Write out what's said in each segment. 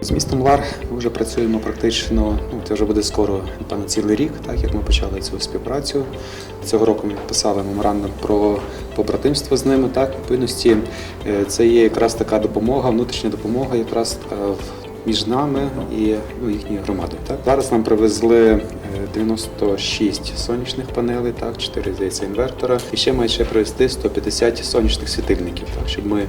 З містом Лар ми вже працюємо практично, ну це вже буде скоро, напевно, цілий рік, так як ми почали цю співпрацю. Цього року ми підписали меморандум про побратимство з ними. Так, відповідності е, це є якраз така допомога, внутрішня допомога, якраз е, в- між нами і ну, їхньою громадою. Так зараз нам привезли е, 96 сонячних панелей, так 4 здається інвертора, і ще мають ще привезти 150 сонячних світильників, так щоб ми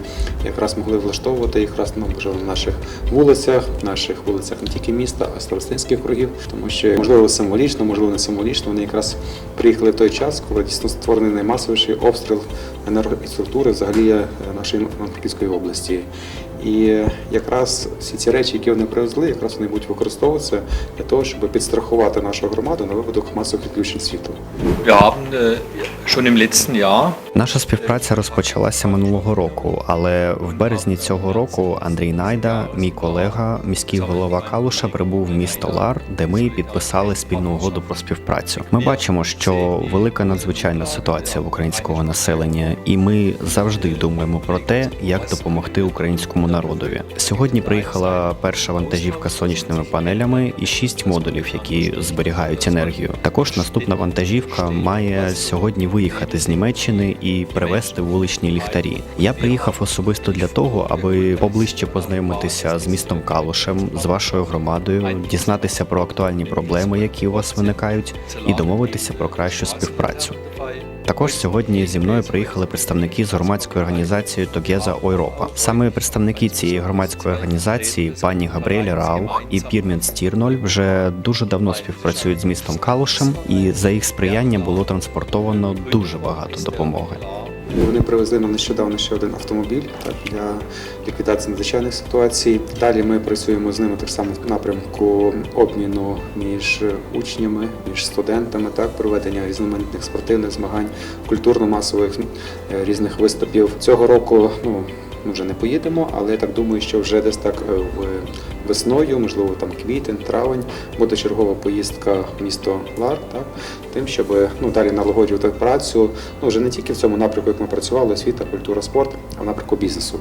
якраз могли влаштовувати їх ну, можливо, на наших вулицях, наших вулицях не тільки міста, а старостинських округів, тому що можливо символічно, можливо, не символічно. Вони якраз приїхали в той час, коли дійсно створений наймасовіший обстріл енергоструктури взагалі е, нашої Івано-Франківської області. І якраз всі ці речі, які вони привезли, якраз вони будуть використовуватися для того, щоб підстрахувати нашу громаду на випадок масових відключень світу. Wir haben äh, schon im letzten Jahr Наша співпраця розпочалася минулого року, але в березні цього року Андрій Найда, мій колега, міський голова Калуша, прибув в місто Лар, де ми підписали спільну угоду про співпрацю. Ми бачимо, що велика надзвичайна ситуація в українського населення, і ми завжди думаємо про те, як допомогти українському народові. Сьогодні приїхала перша вантажівка з сонячними панелями і шість модулів, які зберігають енергію. Також наступна вантажівка має сьогодні виїхати з Німеччини і привезти вуличні ліхтарі. Я приїхав особисто для того, аби поближче познайомитися з містом Калушем, з вашою громадою, дізнатися про актуальні проблеми, які у вас виникають, і домовитися про кращу співпрацю. Також сьогодні зі мною приїхали представники з громадської організації Тогеза Ойропа. Саме представники цієї громадської організації, пані Габріеля Раух і Пірмін Стірноль, вже дуже давно співпрацюють з містом Калушем, і за їх сприяння було транспортовано дуже багато допомоги. Вони привезли нам нещодавно ще один автомобіль так, для ліквідації надзвичайних ситуацій. Далі ми працюємо з ними так само в напрямку обміну між учнями, між студентами, так, проведення різноманітних спортивних змагань, культурно-масових е, різних виступів. Цього року ну, ми вже не поїдемо, але я так думаю, що вже десь так е, в весною, можливо, там квітень, травень, буде чергова поїздка в місто Лар, так, тим, щоб ну, далі налагоджувати працю, ну, вже не тільки в цьому напрямку, як ми працювали, освіта, культура, спорт, а в напрямку бізнесу.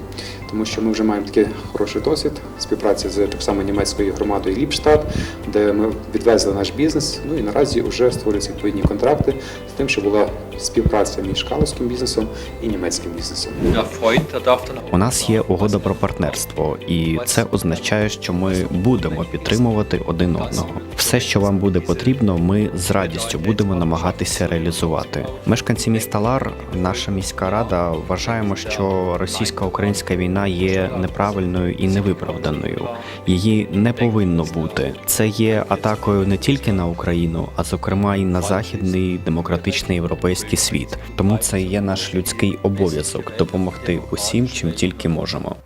Тому що ми вже маємо такий хороший досвід співпраці з так само німецькою громадою Ліпштадт, де ми відвезли наш бізнес. Ну і наразі вже створюються відповідні контракти з тим, щоб була співпраця між калузьким бізнесом і німецьким бізнесом. У нас є угода про партнерство, і це означає, що ми будемо підтримувати один одного. Все, що вам буде потрібно, ми з радістю будемо намагатися реалізувати. Мешканці міста Лар, наша міська рада, вважаємо, що російсько-українська війна є неправильною і невиправданою. Її не повинно бути. Це є атакою не тільки на Україну, а зокрема і на західний демократичний європейський світ. Тому це є наш людський обов'язок допомогти усім, чим тільки можемо.